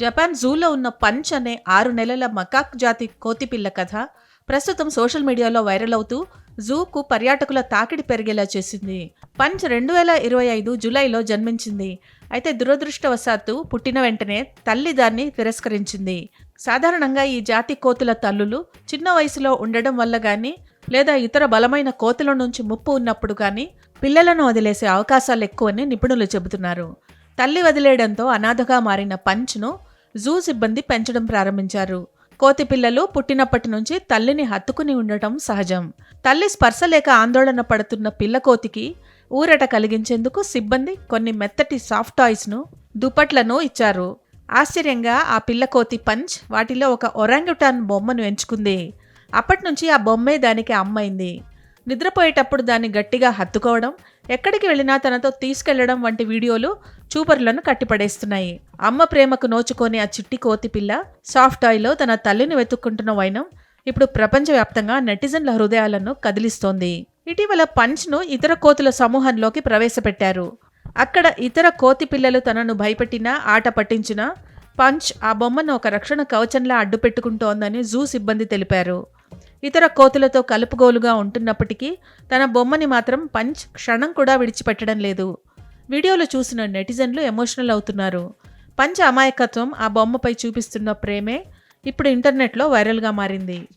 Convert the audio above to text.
Japan జూలో ఉన్న punch అనే ఆరు నెలల మకాక్ జాతి కోతిపిల్ల కథ ప్రస్తుతం సోషల్ మీడియాలో వైరల్ అవుతూ జూకు పర్యాటకుల తాకిడి పెరిగేలా చేసింది. పంచ్ రెండు వేల ఇరవై ఐదు జూలైలో జన్మించింది. అయితే దురదృష్టవశాత్తు పుట్టిన వెంటనే తల్లి దాన్ని తిరస్కరించింది. సాధారణంగా ఈ జాతి కోతుల తల్లులు చిన్న వయసులో ఉండడం వల్ల కానీ లేదా ఇతర బలమైన కోతుల నుంచి ముప్పు ఉన్నప్పుడు కానీ పిల్లలను వదిలేసే అవకాశాలు ఎక్కువని నిపుణులు చెబుతున్నారు. తల్లి వదిలేయడంతో అనాథగా మారిన పంచ్ను జూ సిబ్బంది పెంచడం ప్రారంభించారు. కోతి పిల్లలు పుట్టినప్పటి నుంచి తల్లిని హత్తుకుని ఉండటం సహజం. తల్లి స్పర్శ లేక ఆందోళన పడుతున్న పిల్ల కోతికి ఊరట కలిగించేందుకు సిబ్బంది కొన్ని మెత్తటి సాఫ్ట్ టాయ్స్ను దుప్పట్లను ఇచ్చారు. ఆశ్చర్యంగా ఆ పిల్ల కోతి పంచ్ వాటిలో ఒక ఒరాంగుటాన్ బొమ్మను ఎంచుకుంది. అప్పటి నుంచి ఆ బొమ్మే దానికి అమ్మైంది. నిద్రపోయేటప్పుడు దాన్ని గట్టిగా హత్తుకోవడం ఎక్కడికి వెళ్ళినా తనతో తీసుకెళ్ళడం వంటి వీడియోలు చూపరులను కట్టిపడేస్తున్నాయి. అమ్మ ప్రేమకు నోచుకొని ఆ చిట్టి కోతి పిల్ల సాఫ్ట్ టాయ్లో తన తల్లిని వెతుక్కుంటున్న వైనం ఇప్పుడు ప్రపంచవ్యాప్తంగా నెటిజన్ల హృదయాలను కదిలిస్తోంది. ఇటీవల పంచ్ను ఇతర కోతుల సమూహంలోకి ప్రవేశపెట్టారు. అక్కడ ఇతర కోతి పిల్లలు తనను భయపెట్టినా ఆట పట్టించినా పంచ్ ఆ బొమ్మను ఒక రక్షణ కవచంలా అడ్డుపెట్టుకుంటోందని జూ సిబ్బంది తెలిపారు. ఇతర కోతులతో కలుపుగోలుగా ఉంటున్నప్పటికీ తన బొమ్మని మాత్రం పంచ్ క్షణం కూడా విడిచిపెట్టడం లేదు. వీడియోలు చూసిన నెటిజన్లు ఎమోషనల్ అవుతున్నారు. పంచ్ అమాయకత్వం ఆ బొమ్మపై చూపిస్తున్న ప్రేమే ఇప్పుడు ఇంటర్నెట్లో వైరల్గా మారింది.